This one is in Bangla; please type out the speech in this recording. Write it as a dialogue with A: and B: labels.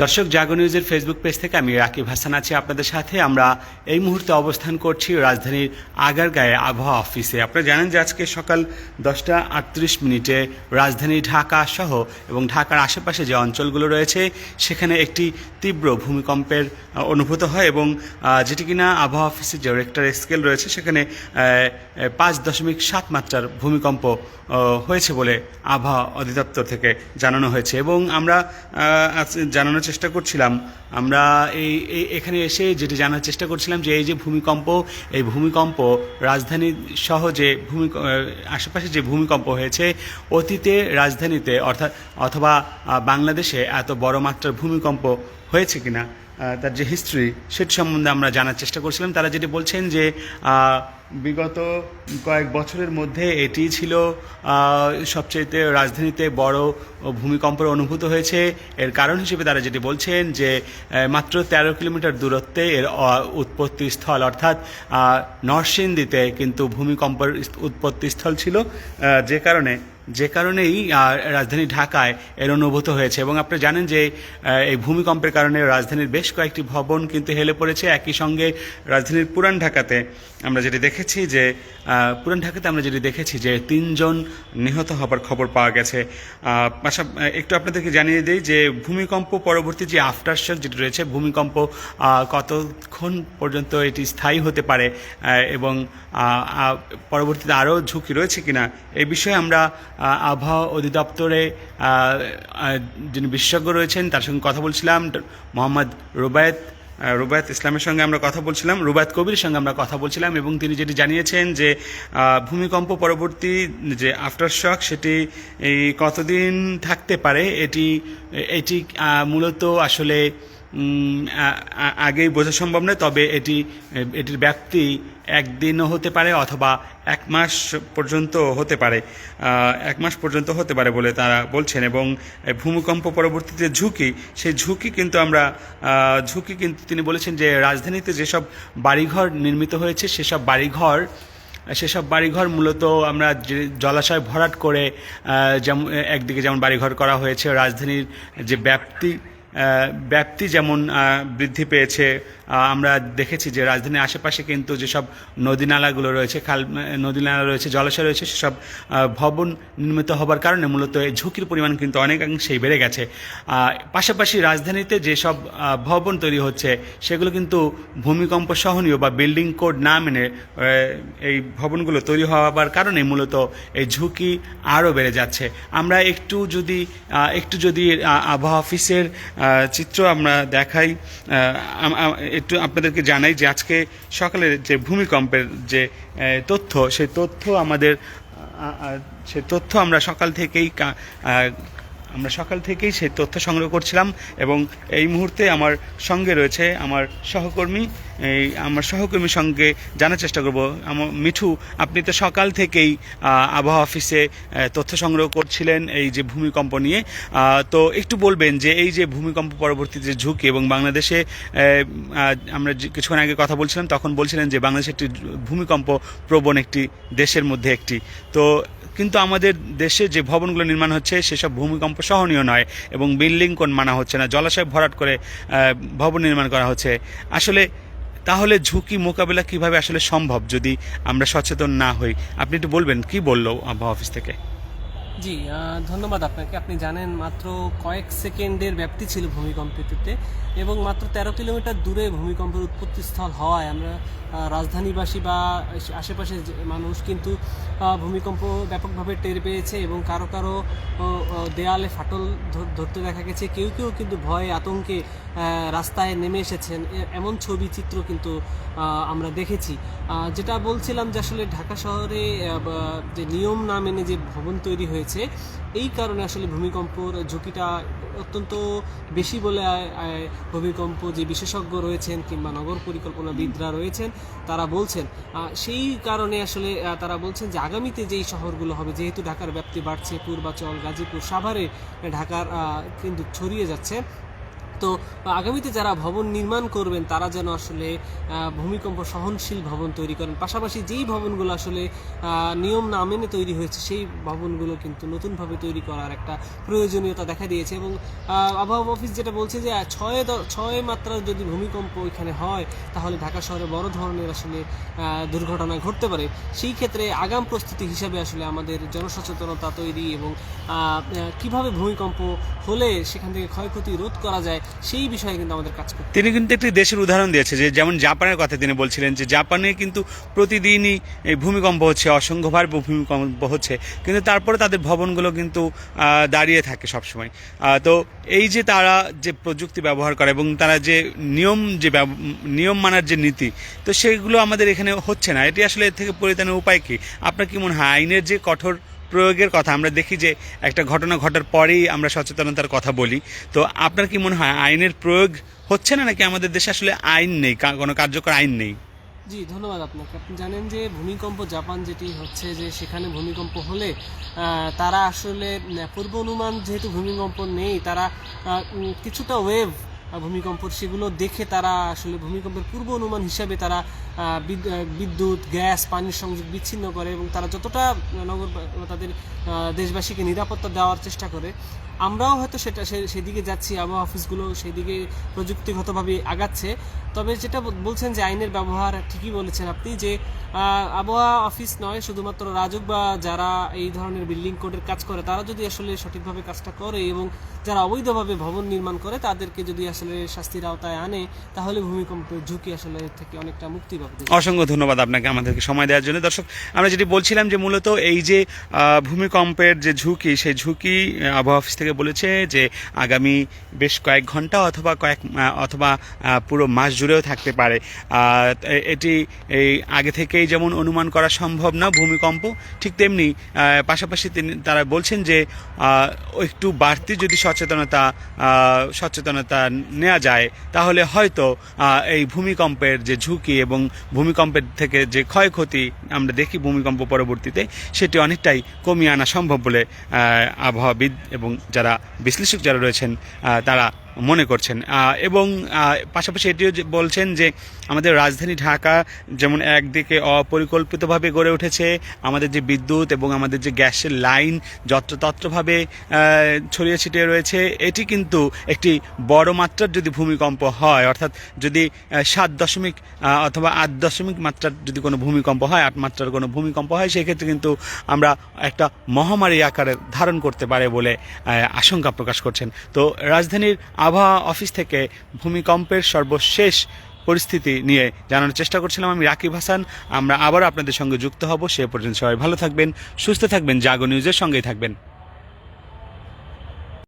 A: দর্শক জাগো নিউজের ফেসবুক পেজ থেকে আমি রাকিব হাসান আছি আপনাদের সাথে। আমরা এই মুহূর্তে অবস্থান করছি রাজধানীর আগারগাঁয়ে আবহাওয়া অফিসে। আপনারা জানেন যে আজকে সকাল দশটা আটত্রিশ মিনিটে রাজধানী ঢাকা সহ এবং ঢাকার আশেপাশে যে অঞ্চলগুলো রয়েছে সেখানে একটি তীব্র ভূমিকম্পের অনুভূত হয় এবং যেটি কিনা আবহাওয়া অফিসের যে রেক্টার স্কেল রয়েছে সেখানে পাঁচ দশমিক সাত মাত্রার ভূমিকম্প হয়েছে বলে আবহাওয়া অধিদপ্তর থেকে জানানো হয়েছে। এবং আমরা আহ, আজ জানানোর চেষ্টা করছিলাম। আমরা এই এখানে এসে যেটি জানার চেষ্টা করছিলাম যে এই যে ভূমিকম্প, এই ভূমিকম্প রাজধানী সহ যে ভূমি আশেপাশে যে ভূমিকম্প হয়েছে, অতীতে রাজধানীতে অর্থাৎ, অথবা বাংলাদেশে এত বড় মাত্রার ভূমিকম্প হয়েছে কিনা তার যে হিস্ট্রি সেটি সম্বন্ধে আমরা জানার চেষ্টা করছিলাম। তারা যেটি বলছেন যে বিগত কয়েক বছরের মধ্যে এটি ছিল আহ, সবচেয়েতে রাজধানীতে বড় ভূমিকম্পের অনুভূত হয়েছে। এর কারণ হিসেবে তারা যেটি বলছেন যে মাত্র তেরো কিলোমিটার দূরত্বে এর উৎপত্তি স্থল অর্থাৎ নরসিংদীতে কিন্তু ভূমিকম্পের উৎপত্তি স্থল ছিল। যে কারণে যে কারণেই রাজধানী ঢাকায় এর অনুভূত হয়েছে এবং আপনি জানেন যে এই ভূমিকম্পের কারণে রাজধানীর বেশ কয়েকটি ভবন কিন্তু হেলে পড়েছে। একই সঙ্গে রাজধানীর পুরান ঢাকাতে আমরা যেটি দেখেছি যে পুরান ঢাকাতে আমরা যেটি দেখেছি যে তিনজন নিহত হবার খবর পাওয়া গেছে। আহ, পাশা একটু আপনাদেরকে জানিয়ে দিই যে ভূমিকম্প পরবর্তী যে আফটার শক যেটি রয়েছে ভূমিকম্প কতক্ষণ পর্যন্ত এটি স্থায়ী হতে পারে এবং পরবর্তীতে আরও ঝুঁকি রয়েছে কিনা এই বিষয়ে আমরা আবহাওয়া অধিদপ্তরে যিনি বিশেষজ্ঞ রয়েছেন, তার সঙ্গে কথা বলছিলাম মোহাম্মদ রুবায়েত রুবায়ত ইসলামের সঙ্গে আমরা কথা বলছিলাম, রুবায়ত কবির সঙ্গে আমরা কথা বলছিলাম, এবং তিনি যেটি জানিয়েছেন যে ভূমিকম্প পরবর্তী যে আফটার শক সেটি কতদিন থাকতে পারে, এটি এটি মূলত আসলে আগেই বোঝা সম্ভব নয়, তবে এটি, এটির ব্যাপ্তি একদিনও হতে পারে অথবা এক মাস পর্যন্ত হতে পারে। এক মাস পর্যন্ত হতে পারে বলে তারা বলছেন এবং ভূমিকম্প পরবর্তীতে ঝুঁকি, সেই ঝুঁকি কিন্তু আমরা ঝুঁকি কিন্তু তিনি বলেছেন যে রাজধানীতে যেসব বাড়িঘর নির্মিত হয়েছে, সেসব বাড়িঘর সেসব বাড়িঘর মূলত আমরা জলাশয় ভরাট করে যেমন, একদিকে যেমন বাড়িঘর করা হয়েছে, রাজধানীর যে ব্যাপ্তি ব্যাপ্তি যেমন বৃদ্ধি পেয়েছে আমরা দেখেছি যে রাজধানীর আশেপাশে কিন্তু যেসব নদী নালাগুলো রয়েছে, খাল নদী নালা রয়েছে, জলাশয় রয়েছে, সেসব ভবন নির্মিত হবার কারণে মূলত এই ঝুঁকির পরিমাণ কিন্তু অনেকাংশেই বেড়ে গেছে। পাশাপাশি রাজধানীতে যেসব ভবন তৈরি হচ্ছে, সেগুলো কিন্তু ভূমিকম্প সহনীয় বা বিল্ডিং কোড না মেনে এই ভবনগুলো তৈরি হওয়ার কারণে মূলত এই ঝুঁকি আরও বেড়ে যাচ্ছে। আমরা একটু যদি একটু যদি আবহাওয়া অফিসের চিত্র আমরা দেখাই। একটু আপনাদেরকে জানাই যে আজকে সকালের যে ভূমিকম্পের যে তথ্য সেই তথ্য আমাদের আহ, তথ্য আমরা সকাল থেকেই আমরা সকাল থেকেই সেই তথ্য সংগ্রহ করছিলাম এবং এই মুহূর্তে আমার সঙ্গে রয়েছে আমার সহকর্মী, এই আমার সহকর্মীর সঙ্গে জানার চেষ্টা করব। আমার মিঠু, আপনি তো সকাল থেকেই আবহাওয়া অফিসে তথ্য সংগ্রহ করছিলেন এই যে ভূমিকম্প নিয়ে। তো একটু বলবেন যে এই যে ভূমিকম্প পরবর্তী যে ঝুঁকি এবং বাংলাদেশে আমরা কিছুক্ষণ আগে কথা বলছিলাম, তখন বলছিলেন যে বাংলাদেশ একটি ভূমিকম্প প্রবণ একটি দেশের মধ্যে একটি। তো কিন্তু আমাদের দেশে যে ভবনগুলো নির্মাণ হচ্ছে, সেসব ভূমিকম্প সহনীয় নয় এবং বিল্ডিং কোন মানা হচ্ছে না। জলাশয় ভরাট করে ভবন নির্মাণ করা হচ্ছে। আসলে তাহলে ঝুঁকি মোকাবেলা কীভাবে আসলে সম্ভব যদি আমরা সচেতন না হই? আপনি একটু বলবেন, কি বলল আবহাওয়া অফিস থেকে?
B: জি ধন্যবাদ আপনাকে। আপনি জানেন মাত্র কয়েক সেকেন্ডের ব্যাপ্তি ছিল ভূমিকম্পটিতে এবং মাত্র তেরো কিলোমিটার দূরে ভূমিকম্পের উৎপত্তিস্থল হওয়ায় আমরা রাজধানীবাসী বা আশেপাশে যে মানুষ কিন্তু ভূমিকম্প ব্যাপকভাবে টের পেয়েছে এবং কারও কারও দেয়ালে ফাটল ধরতে দেখা গেছে। কেউ কেউ কিন্তু ভয়ে আতঙ্কে রাস্তায় নেমে এসেছেন। এমন ছবি চিত্র কিন্তু আমরা দেখেছি। যেটা বলছিলাম যে আসলে ঢাকা শহরে যে নিয়ম না মেনে যে ভবন তৈরি হয়েছে এই কারণে আসলে ভূমিকম্পর ঝুঁকিটা অত্যন্ত বেশি বলে ভূমিকম্প যে বিশেষজ্ঞ রয়েছেন কিংবা নগর পরিকল্পনাবিদরা রয়েছেন তারা বলছেন সেই কারণে আসলে তারা বলছেন যে আগামীতে যেই শহরগুলো হবে যেহেতু ঢাকার ব্যাপ্তি বাড়ছে পূর্বাচল গাজীপুর সাভারে ঢাকার কিন্তু ছড়িয়ে যাচ্ছে তো আগামীতে যারা ভবন নির্মাণ করবেন, তারা যেন আসলে ভূমিকম্প সহনশীল ভবন তৈরি করেন। পাশাপাশি যেই ভবনগুলো আসলে নিয়ম না মেনে তৈরি হয়েছে, সেই ভবনগুলো কিন্তু নতুনভাবে তৈরি করার একটা প্রয়োজনীয়তা দেখা দিয়েছে এবং আবহাওয়া অফিস যেটা বলছে যে, ছয় ছয় মাত্রার যদি ভূমিকম্প এখানে হয়, তাহলে ঢাকা শহরে বড় ধরনের আসলে দুর্ঘটনা ঘটতে পারে। সেই ক্ষেত্রে আগাম প্রস্তুতি হিসাবে আসলে আমাদের জনসচেতনতা তৈরি এবং কীভাবে ভূমিকম্প হলে সেখান থেকে ক্ষয়ক্ষতি রোধ করা যায় সেই বিষয়ে কিন্তু আমাদের কাজ করতে
A: তিনি কিন্তু একটি দেশের উদাহরণ দিয়েছে যে, যেমন জাপানের কথা তিনি বলছিলেন যে, জাপানে কিন্তু প্রতিদিনই ভূমিকম্প হচ্ছে, অসংখ্যবার ভূমিকম্প হচ্ছে, কিন্তু তারপরে তাদের ভবনগুলো কিন্তু দাঁড়িয়ে থাকে সবসময়। তো এই যে তারা যে প্রযুক্তি ব্যবহার করে এবং তারা যে নিয়ম যে নিয়ম মানার যে নীতি, তো সেগুলো আমাদের এখানে হচ্ছে না। এটি আসলে এর থেকে পরিত্রাণের উপায় কি? আপনার কি মনে হয় আইনের যে কঠোর প্রয়োগের কথা, আমরা দেখি যে একটা ঘটনা ঘটার পরেই আমরা সচেতনতার কথা বলি। তো আপনার কি মনে হয়, আইনের প্রয়োগ হচ্ছে না নাকি আমাদের দেশে আসলে আইন নেই কোনো কার্যকর আইন নেই?
B: জি, ধন্যবাদ আপনাকে। আপনি জানেন যে ভূমিকম্প, জাপান যেটি হচ্ছে যে সেখানে ভূমিকম্প হলে তারা আসলে পূর্ব অনুমান যেহেতু ভূমিকম্প নেই, তারা কিছুটা ওয়েভ ভূমিকম্প সেগুলো দেখে তারা আসলে ভূমিকম্পের পূর্ব অনুমান হিসাবে তারা বিদ্যুৎ, গ্যাস, পানির সংযোগ বিচ্ছিন্ন করে এবং তারা যতটা নগর তাদের দেশবাসীকে নিরাপত্তা দেওয়ার চেষ্টা করে, আমরাও হয়তো সেটা সেদিকে যাচ্ছি, আবহাওয়া অফিসগুলো সেদিকে প্রযুক্তিগতভাবে আগাচ্ছে। তবে যেটা বলছেন যে আইনের ব্যবহার ঠিকই বলেছেন আপনি যে আবহাওয়া অফিস নয়, শুধুমাত্র রাজুক বা যারা এই ধরনের বিল্ডিং কোডের কাজ করে, তারা যদি আসলে সঠিকভাবে কাজটা করে এবং যারা অবৈধভাবে ভবন নির্মাণ করে, তাদেরকে যদি আসলে শাস্তির আওতায় আনে, তাহলে ভূমিকম্পের ঝুঁকি আসলে থেকে অনেকটা মুক্তি পাবে।
A: অসংখ্য ধন্যবাদ আপনাকে আমাদেরকে সময় দেওয়ার জন্য। দর্শক, আমরা যেটি বলছিলাম যে মূলত এই যে ভূমিকম্পের যে ঝুঁকি, সেই ঝুঁকি আবহাওয়া অফিস থেকে বলেছে যে আগামী বেশ কয়েক ঘণ্টা অথবা কয়েক অথবা পুরো মাস জুড়েও থাকতে পারে। এটি এই আগে থেকেই যেমন অনুমান করা সম্ভব না ভূমিকম্প, ঠিক তেমনি পাশাপাশি তিনি, তারা বলছেন যে একটু বাড়তি যদি সচেতনতা সচেতনতা নেওয়া যায়, তাহলে হয়তো এই ভূমিকম্পের যে ঝুঁকি এবং ভূমিকম্পের থেকে যে ক্ষয়ক্ষতি আমরা দেখি ভূমিকম্প পরবর্তীতে, সেটি অনেকটাই কমিয়ে আনা সম্ভব বলে আবহাওয়াবিদ এবং যারা বিশ্লেষক যারা রয়েছেন তারা মনে করছেন। এবং পাশাপাশি এটিও বলছেন যে আমাদের রাজধানী ঢাকা যেমন একদিকে অপরিকল্পিতভাবে গড়ে উঠেছে, আমাদের যে বিদ্যুৎ এবং আমাদের যে গ্যাসের লাইন যত্রতত্রভাবে ছড়িয়ে ছিটিয়ে রয়েছে, এটি কিন্তু একটি বড় মাত্রার যদি ভূমিকম্প হয়, অর্থাৎ যদি সাত দশমিক অথবা আট দশমিক মাত্রার যদি কোনো ভূমিকম্প হয়, আট মাত্রার কোনো ভূমিকম্প হয়, সেক্ষেত্রে কিন্তু আমরা একটা মহামারী আকারে ধারণ করতে পারে বলে আশঙ্কা প্রকাশ করছেন। তো রাজধানীর আবহাওয়া অফিস থেকে ভূমিকম্পের সর্বশেষ পরিস্থিতি নিয়ে জানানোর চেষ্টা করছিলাম আমি রাকিব হাসান। আমরা আবার আপনাদের সঙ্গে যুক্ত হব। সে পর্যন্ত সবাই ভালো থাকবেন, সুস্থ থাকবেন। জাগো নিউজের সঙ্গেই থাকবেন।